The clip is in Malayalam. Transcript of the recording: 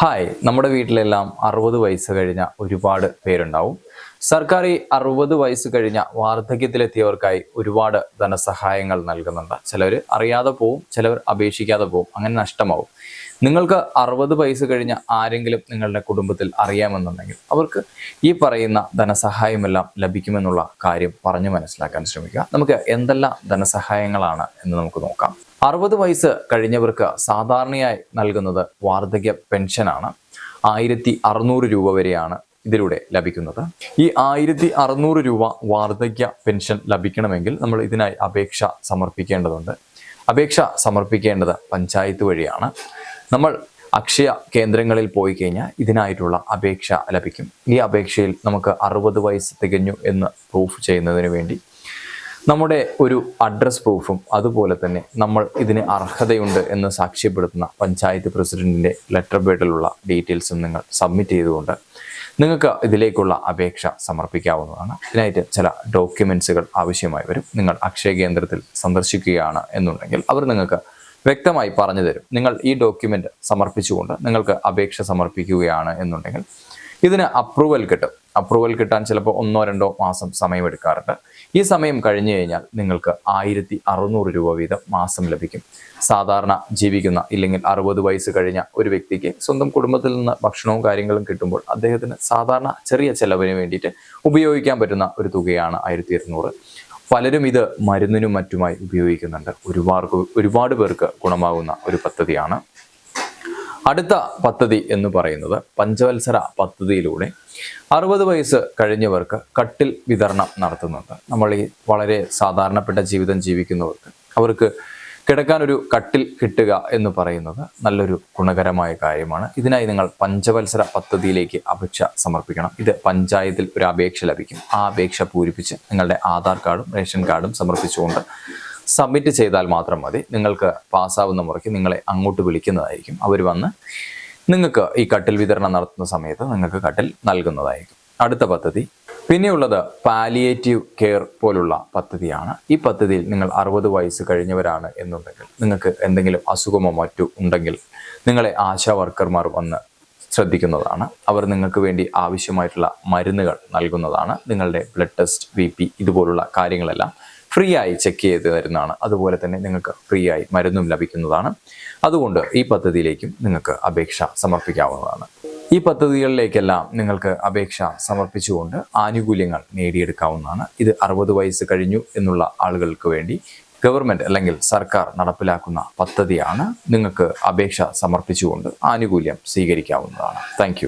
ഹായ് നമ്മുടെ വീട്ടിലെല്ലാം അറുപത് വയസ്സ് കഴിഞ്ഞ ഒരുപാട് പേരുണ്ടാവും. സർക്കാർ ഈ അറുപത് വയസ്സ് കഴിഞ്ഞ വാർദ്ധക്യത്തിലെത്തിയവർക്കായി ഒരുപാട് ധനസഹായങ്ങൾ നൽകുന്നുണ്ട്. ചിലർ അറിയാതെ പോവും ചിലവർ അപേക്ഷിക്കാതെ പോവും. അങ്ങനെ നഷ്ടമാവും. നിങ്ങൾക്ക് അറുപത് വയസ്സ് കഴിഞ്ഞ ആരെങ്കിലും നിങ്ങളുടെ കുടുംബത്തിൽ അറിയാമെന്നുണ്ടെങ്കിൽ അവർക്ക് ഈ പറയുന്ന ധനസഹായമെല്ലാം ലഭിക്കുമെന്നുള്ള കാര്യം പറഞ്ഞു മനസ്സിലാക്കാൻ ശ്രമിക്കുക. നമുക്ക് എന്തെല്ലാം ധനസഹായങ്ങളാണ് എന്ന് നമുക്ക് നോക്കാം. അറുപത് വയസ്സ് കഴിഞ്ഞവർക്ക് സാധാരണയായി നൽകുന്നത് വാർദ്ധക്യ പെൻഷനാണ്. ആയിരത്തി അറുന്നൂറ് രൂപ വരെയാണ് ഇതിലൂടെ ലഭിക്കുന്നത്. ഈ ആയിരത്തി അറുന്നൂറ് രൂപ വാർദ്ധക്യ പെൻഷൻ ലഭിക്കണമെങ്കിൽ നമ്മൾ ഇതിനായി അപേക്ഷ സമർപ്പിക്കേണ്ടതുണ്ട്. അപേക്ഷ സമർപ്പിക്കേണ്ടത് പഞ്ചായത്ത് വഴിയാണ്. നമ്മൾ അക്ഷയ കേന്ദ്രങ്ങളിൽ പോയി കഴിഞ്ഞാൽ ഇതിനായിട്ടുള്ള അപേക്ഷ ലഭിക്കും. ഈ അപേക്ഷയിൽ നമുക്ക് അറുപത് വയസ്സ് തികഞ്ഞു എന്ന് പ്രൂഫ് ചെയ്യുന്നതിന് വേണ്ടി നമ്മുടെ ഒരു അഡ്രസ് പ്രൂഫും അതുപോലെ തന്നെ നമ്മൾ ഇതിന് അർഹതയുണ്ട് എന്ന് സാക്ഷ്യപ്പെടുത്തുന്ന പഞ്ചായത്ത് പ്രസിഡന്റിന്റെ ലെറ്റർ ബേഡിലുള്ള ഡീറ്റെയിൽസും നിങ്ങൾ സബ്മിറ്റ് ചെയ്തുകൊണ്ട് നിങ്ങൾക്ക് ഇതിലേക്കുള്ള അപേക്ഷ സമർപ്പിക്കാവുന്നതാണ്. ഇതിനായിട്ട് ചില ഡോക്യുമെന്റ്സുകൾ ആവശ്യമായി വരും. നിങ്ങൾ അക്ഷയ കേന്ദ്രത്തിൽ സന്ദർശിക്കുകയാണ് എന്നുണ്ടെങ്കിൽ അവർ നിങ്ങൾക്ക് വ്യക്തമായി പറഞ്ഞു തരും. നിങ്ങൾ ഈ ഡോക്യുമെന്റ് സമർപ്പിച്ചുകൊണ്ട് നിങ്ങൾക്ക് അപേക്ഷ സമർപ്പിക്കുകയാണ് എന്നുണ്ടെങ്കിൽ ഇതിന് അപ്രൂവൽ കിട്ടും. അപ്രൂവൽ കിട്ടാൻ ചിലപ്പോൾ ഒന്നോ രണ്ടോ മാസം സമയമെടുക്കാറുണ്ട്. ഈ സമയം കഴിഞ്ഞു കഴിഞ്ഞാൽ നിങ്ങൾക്ക് ആയിരത്തി അറുന്നൂറ് രൂപ വീതം മാസം ലഭിക്കും. സാധാരണ ജീവിക്കുന്ന ഇല്ലെങ്കിൽ അറുപത് വയസ്സ് കഴിഞ്ഞ ഒരു വ്യക്തിക്ക് സ്വന്തം കുടുംബത്തിൽ നിന്ന് ഭക്ഷണവും കാര്യങ്ങളും കിട്ടുമ്പോൾ അദ്ദേഹത്തിന് സാധാരണ ചെറിയ ചെലവിന് വേണ്ടിയിട്ട് ഉപയോഗിക്കാൻ പറ്റുന്ന ഒരു തുകയാണ് ആയിരത്തി ഇരുന്നൂറ് പലരും ഇത് മരുന്നിനും മറ്റുമായി ഉപയോഗിക്കുന്നുണ്ട്. ഒരുപാട് ഒരുപാട് പേർക്ക് ഗുണമാകുന്ന ഒരു പദ്ധതിയാണ്. അടുത്ത പദ്ധതി എന്ന് പറയുന്നത് പഞ്ചവത്സര പദ്ധതിയിലൂടെ അറുപത് വയസ്സ് കഴിഞ്ഞവർക്ക് കട്ടിൽ വിതരണം നടത്തുന്നുണ്ട്. നമ്മൾ ഈ വളരെ സാധാരണപ്പെട്ട ജീവിതം ജീവിക്കുന്നവർക്ക് അവർക്ക് കിടക്കാൻ ഒരു കട്ടിൽ കിട്ടുക എന്ന് പറയുന്നത് നല്ലൊരു ഗുണകരമായ കാര്യമാണ്. ഇതിനായി നിങ്ങൾ പഞ്ചവത്സര പദ്ധതിയിലേക്ക് അപേക്ഷ സമർപ്പിക്കണം. ഇത് പഞ്ചായത്തിൽ ഒരു അപേക്ഷ ലഭിക്കും. ആ അപേക്ഷ പൂരിപ്പിച്ച് നിങ്ങളുടെ ആധാർ കാർഡും റേഷൻ കാർഡും സമർപ്പിച്ചുകൊണ്ട് സബ്മിറ്റ് ചെയ്താൽ മാത്രം മതി. നിങ്ങൾക്ക് പാസ്സാവുന്ന മുറയ്ക്ക് നിങ്ങളെ അങ്ങോട്ട് വിളിക്കുന്നതായിരിക്കും. അവർ വന്ന് നിങ്ങൾക്ക് ഈ കട്ടിൽ വിതരണം നടത്തുന്ന സമയത്ത് നിങ്ങൾക്ക് കട്ടിൽ നൽകുന്നതായിരിക്കും. അടുത്ത പദ്ധതി. പിന്നെയുള്ളത് പാലിയേറ്റീവ് കെയർ പോലുള്ള പദ്ധതിയാണ്. ഈ പദ്ധതിയിൽ നിങ്ങൾ അറുപത് വയസ്സ് കഴിഞ്ഞവരാണ് എന്നുണ്ടെങ്കിൽ നിങ്ങൾക്ക് എന്തെങ്കിലും അസുഖമോ മറ്റോ ഉണ്ടെങ്കിൽ നിങ്ങളെ ആശാ വർക്കർമാർ വന്ന് ശ്രദ്ധിക്കുന്നതാണ്. അവർ നിങ്ങൾക്ക് വേണ്ടി ആവശ്യമായിട്ടുള്ള മരുന്നുകൾ നൽകുന്നതാണ്. നിങ്ങളുടെ ബ്ലഡ് ടെസ്റ്റ് ബി പി ഇതുപോലുള്ള കാര്യങ്ങളെല്ലാം ഫ്രീ ആയി ചെക്ക് ചെയ്ത് തരുന്നതാണ്. അതുപോലെ തന്നെ നിങ്ങൾക്ക് ഫ്രീ ആയി മരുന്നും ലഭിക്കുന്നതാണ്. അതുകൊണ്ട് ഈ പദ്ധതിയിലേക്കും നിങ്ങൾക്ക് അപേക്ഷ സമർപ്പിക്കാവുന്നതാണ്. ഈ പദ്ധതികളിലേക്കെല്ലാം നിങ്ങൾക്ക് അപേക്ഷ സമർപ്പിച്ചുകൊണ്ട് ആനുകൂല്യങ്ങൾ നേടിയെടുക്കാവുന്നതാണ്. ഇത് അറുപത് വയസ്സ് കഴിഞ്ഞു എന്നുള്ള ആളുകൾക്ക് വേണ്ടി ഗവൺമെന്റ് അല്ലെങ്കിൽ സർക്കാർ നടപ്പിലാക്കുന്ന പദ്ധതിയാണ്. നിങ്ങൾക്ക് അപേക്ഷ സമർപ്പിച്ചുകൊണ്ട് ആനുകൂല്യം സ്വീകരിക്കാവുന്നതാണ്. താങ്ക്